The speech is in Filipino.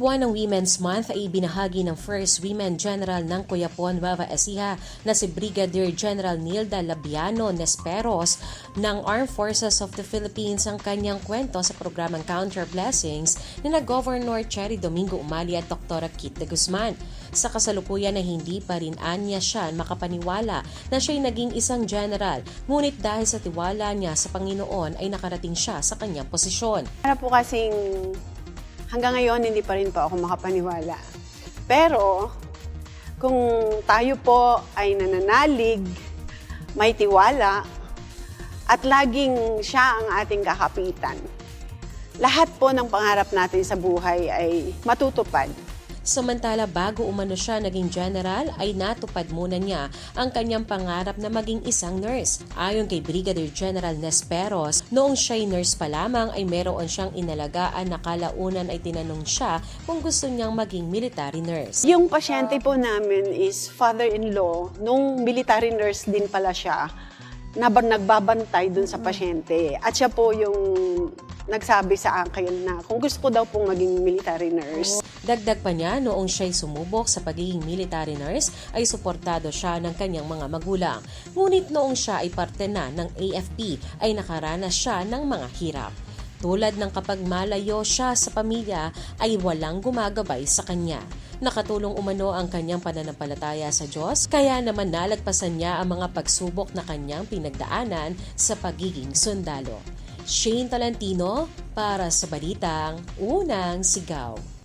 buwan ng Women's Month ay binahagi ng First Women General ng Coyapon, Nueva Ecija na si Brigadier General Nilda Labiano Nesperos ng Armed Forces of the Philippines ang kanyang kwento sa programang Counter Blessings ni na Governor Cherry Domingo Umali at Dr. Kit de Guzman. Sa kasalukuyan na hindi pa rin anya siya makapaniwala na siya'y naging isang general, ngunit dahil sa tiwala niya sa Panginoon ay nakarating siya sa kanyang posisyon. Para po kasing hanggang ngayon hindi pa rin po ako makapaniwala. Pero kung tayo po ay nananalig, may tiwala, at laging siya ang ating kakapitan, lahat po ng pangarap natin sa buhay ay matutupad. Samantala bago umano siya naging general ay natupad muna niya ang kanyang pangarap na maging isang nurse. Ayon kay Brigadier General Nesperos, noong siya'y nurse pa lamang ay meron siyang inalagaan na kalaunan ay tinanong siya kung gusto niyang maging military nurse. Yung pasyente po namin is father-in-law. Nung military nurse din pala siya, na nagbabantay dun sa pasyente. At siya po yung nagsabi sa akin na kung gusto ko daw pong maging military nurse. Dagdag pa niya noong siya'y sumubok sa pagiging military nurse ay suportado siya ng kanyang mga magulang. Ngunit noong siya ay parte na ng AFP ay nakaranas siya ng mga hirap. Tulad ng kapag malayo siya sa pamilya ay walang gumagabay sa kanya. Nakatulong umano ang kanyang pananampalataya sa Diyos kaya naman nalagpasan niya ang mga pagsubok na kanyang pinagdaanan sa pagiging sundalo. Shane Talantino para sa Balitang Unang Sigaw.